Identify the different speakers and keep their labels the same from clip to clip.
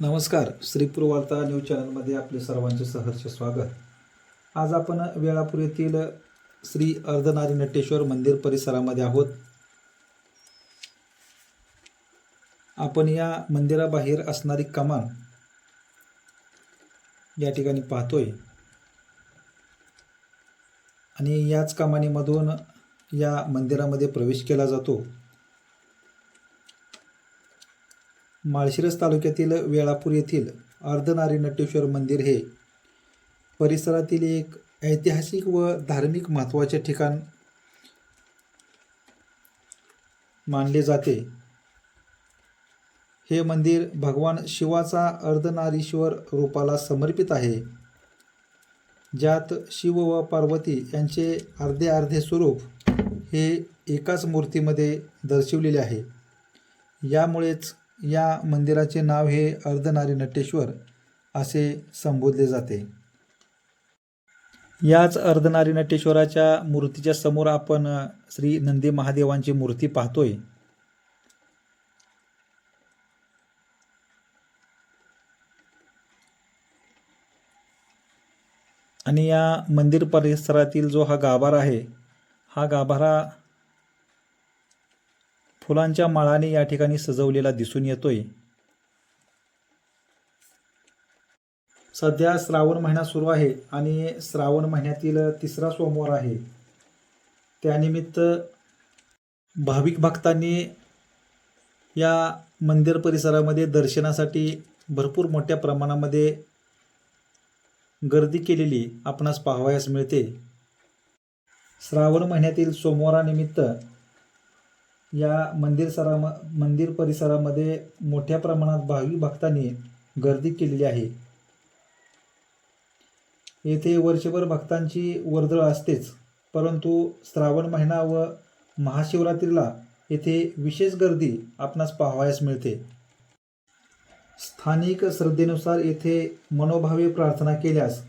Speaker 1: नमस्कार. श्रीपूर न्यूज चॅनलमध्ये आपले सर्वांचे सहर्ष स्वागत. आज आपण वेळापूर येथील श्री अर्धनारी नटेश्वर मंदिर परिसरामध्ये आहोत. आपण या मंदिराबाहेर असणारी कमान या ठिकाणी पाहतोय. आणि याच कमानीमधून या मंदिरामध्ये प्रवेश केला जातो. माळशिरस तालुक्यातील वेळापूर येथील अर्धनारी नटेश्वर मंदिर हे परिसरातील एक ऐतिहासिक व धार्मिक महत्त्वाचे ठिकाण मानले जाते. हे मंदिर भगवान शिवाचा अर्धनारीश्वर रूपाला समर्पित आहे ज्यात शिव व पार्वती यांचे अर्धे अर्धे स्वरूप हे एकाच मूर्तीमध्ये दर्शवलेले आहे. यामुळेच या मंदिराचे नाव हे अर्धनारी नटेश्वर असे संबोधले जाते. याच अर्धनारी नटेश्वराच्या मूर्तीच्या समोर आपण श्री नंदी महादेवांची मूर्ती पाहतोय. आणि या मंदिर परिसरातील जो हा गाभारा आहे हा गाभारा फुलांच्या माळाने या ठिकाणी सजवलेला दिसून येतोय. सध्या श्रावण महिना सुरू आहे आणि श्रावण महिन्यातील तिसरा सोमवार आहे. त्यानिमित्त भाविक भक्तांनी या मंदिर परिसरामध्ये दर्शनासाठी भरपूर मोठ्या प्रमाणामध्ये गर्दी केलेली आपणास पाहावयास मिळते. श्रावण महिन्यातील सोमवारानिमित्त या मंदिर सरा मंदिर परिसरामध्ये मोठ्या प्रमाणात भाविक भक्तांनी गर्दी केलेली आहे. येथे वर्षभर भक्तांची वर्दळ असतेच परंतु श्रावण महिना व महाशिवरात्रीला येथे विशेष गर्दी आपणास पाहावयास मिळते. स्थानिक श्रद्धेनुसार येथे मनोभावे प्रार्थना केल्यास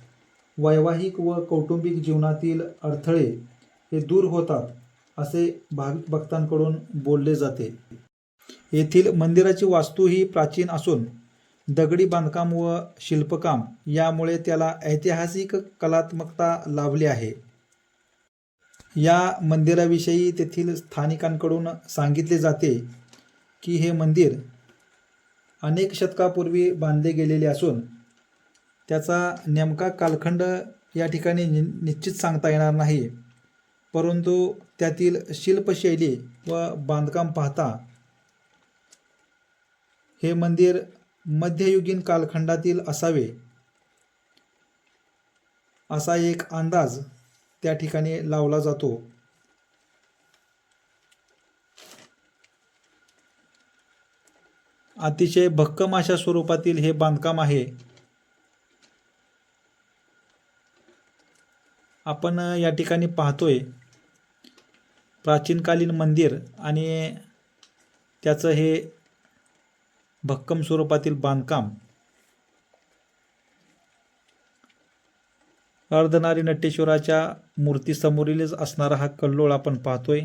Speaker 1: वैवाहिक व कौटुंबिक जीवनातील अडथळे हे दूर होतात. असे भाविक भक्तांकडून बोलले जाते. येथील मंदिराची वास्तू ही प्राचीन असून दगडी बांधकाम व शिल्पकाम यामुळे त्याला ऐतिहासिक कलात्मकता लाभली आहे. या मंदिराविषयी तेथील स्थानिकांकडून सांगितले जाते की हे मंदिर अनेक शतकापूर्वी बांधले गेलेले असून त्याचा नेमका कालखंड या ठिकाणी नि निश्चित सांगता येणार नाही. परंतु त्यातील शिल्पशैली व बांधकाम पाहता हे मंदिर मध्ययुगीन कालखंडातील असावे असा एक अंदाज त्या ठिकाणी लावला जातो. अतिशय भक्कम अशा स्वरूपातील हे बांधकाम आहे. आपण या ठिकाणी पाहतोय प्राचीनकालीन मंदिर आणि त्याचं हे भक्कम स्वरूपातील बांधकाम. अर्धनारी नटेश्वराच्या मूर्तीसमोरीलच असणारा हा कल्लोळ आपण पाहतोय.